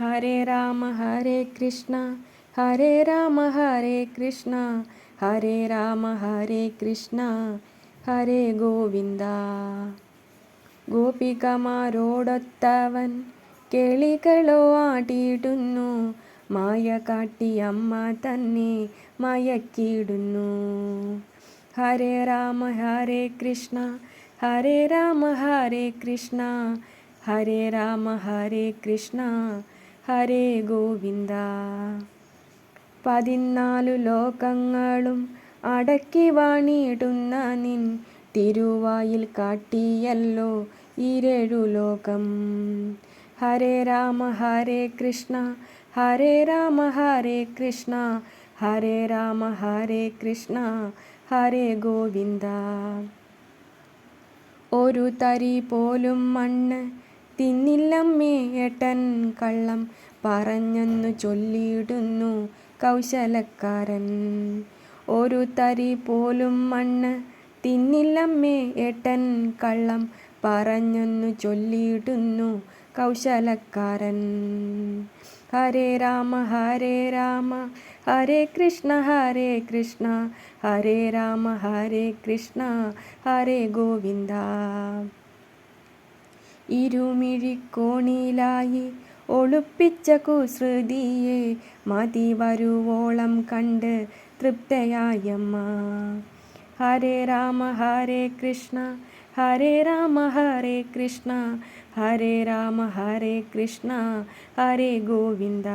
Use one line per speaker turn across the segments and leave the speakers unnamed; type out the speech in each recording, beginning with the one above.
ഹരേ രാമ ഹരേ കൃഷ്ണ ഹരേ രാമ ഹരേ കൃഷ്ണ ഹരേ രാമ ഹരേ കൃഷ്ണ ഹരേ ഗോവിന്ദ ഗോപികമാരോടൊത്തവൻ കിളികളോ ആട്ടിയിടുന്നു മായ കാട്ടി അമ്മ തന്നെ മയക്കിയിടുന്നു ഹരേ രാമ ഹരേ കൃഷ്ണ ഹരേ രാമ ഹരേ കൃഷ്ണ ഹരേ രാമ ഹരേ കൃഷ്ണ ഹരേ ഗോവിന്ദ. പതിനാലു ലോകങ്ങളും അടക്കി വാണിടുന്ന നിൻ തിരുവായിൽ കാട്ടിയല്ലോ ഇരഴു ലോകം. ഹരേ രാമ ഹരേ കൃഷ്ണ ഹരേ രാമ ഹരേ കൃഷ്ണ ഹരേ രാമ ഹരേ കൃഷ്ണ ഹരേ ഗോവിന്ദ. ഒരു തരി പോലും മണ്ണ് തിന്നില്ലമ്മേ ഏട്ടൻ കള്ളം പറഞ്ഞെന്നു ചൊല്ലിയിടുന്നു കൗശലക്കാരൻ. ഒരു തരി പോലും മണ്ണ് തിന്നില്ലമ്മേ ഏട്ടൻ കള്ളം പറഞ്ഞെന്നു ചൊല്ലിയിടുന്നു കൗശലക്കാരൻ. ഹരേ രാമ ഹരേ രാമ ഹരേ കൃഷ്ണ ഹരേ കൃഷ്ണ ഹരേ രാമ ഹരേ കൃഷ്ണ ഹരേ ഗോവിന്ദ. ഇരുമിഴിക്കോണിലായി ഒളിപ്പിച്ച കുസൃതിയെ മതി വരുവോളം കണ്ട് തൃപ്തയായമ്മ. ഹരേ രാമ ഹരേ കൃഷ്ണ ഹരേ രാമ ഹരേ കൃഷ്ണ ഹരേ രാമ ഹരേ കൃഷ്ണ ഹരേ ഗോവിന്ദ.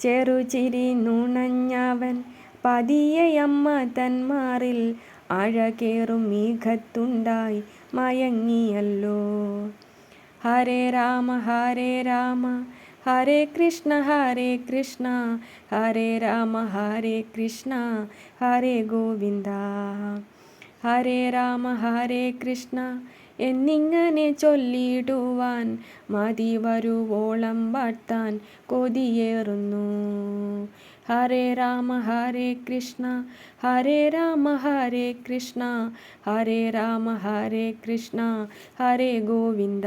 ചെറുചിരി നുണഞ്ഞവൻ പതിയയമ്മ തന്മാറിൽ അഴകേറും മീഘത്തുണ്ടായി മയങ്ങിയല്ലോ ഹരേ രാമ ഹരേ രാമ ഹരേ കൃഷ്ണ ഹരേ കൃഷ്ണ ഹരേ രാമ ഹരേ കൃഷ്ണ ഹരേ ഗോവിന്ദ ഹരേ രാമ ഹരേ കൃഷ്ണ എന്നിങ്ങനെ ചൊല്ലിടുവാൻ മതി വരുവോളം വാട്ടാൻ കൊതിയേറുന്നു. ഹരേ രാമ ഹരേ കൃഷ്ണ ഹരേ രാമ ഹരേ കൃഷ്ണ ഹരേ രാമ ഹരേ കൃഷ്ണ ഹരേ ഗോവിന്ദ.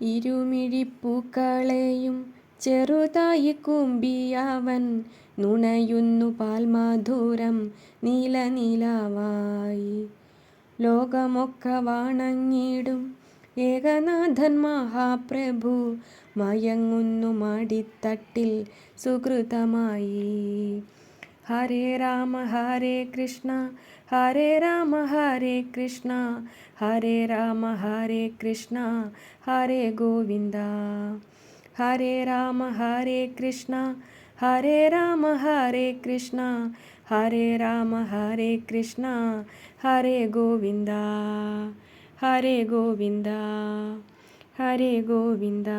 ഇരുമിഴിപ്പൂക്കളെയും ചെറുതായി കുമ്പിയവൻ നുണയുന്നു പാൽമാധുരം നീല നീലവായി. ലോകമൊക്കെ വണങ്ങിടും ഏകനാഥൻ മഹാപ്രഭു മയങ്ങുന്നു മടിത്തട്ടിൽ സുഹൃതമായി ഹരേ രാമ ഹരേ കൃഷ്ണ ഹരേ രാമ ഹരേ കൃഷ്ണ ഹരേ രാമ ഹരേ കൃഷ്ണ ഹരേ ഗോവിന്ദ. ഹരേ രാമ ഹരേ കൃഷ്ണ ഹരേ രാമ ഹരേ കൃഷ്ണ ഹരേ രാമ ഹരേ കൃഷ്ണ ഹരേ ഗോവിന്ദ ഹരേ ഗോവിന്ദ ഹരേ ഗോവിന്ദ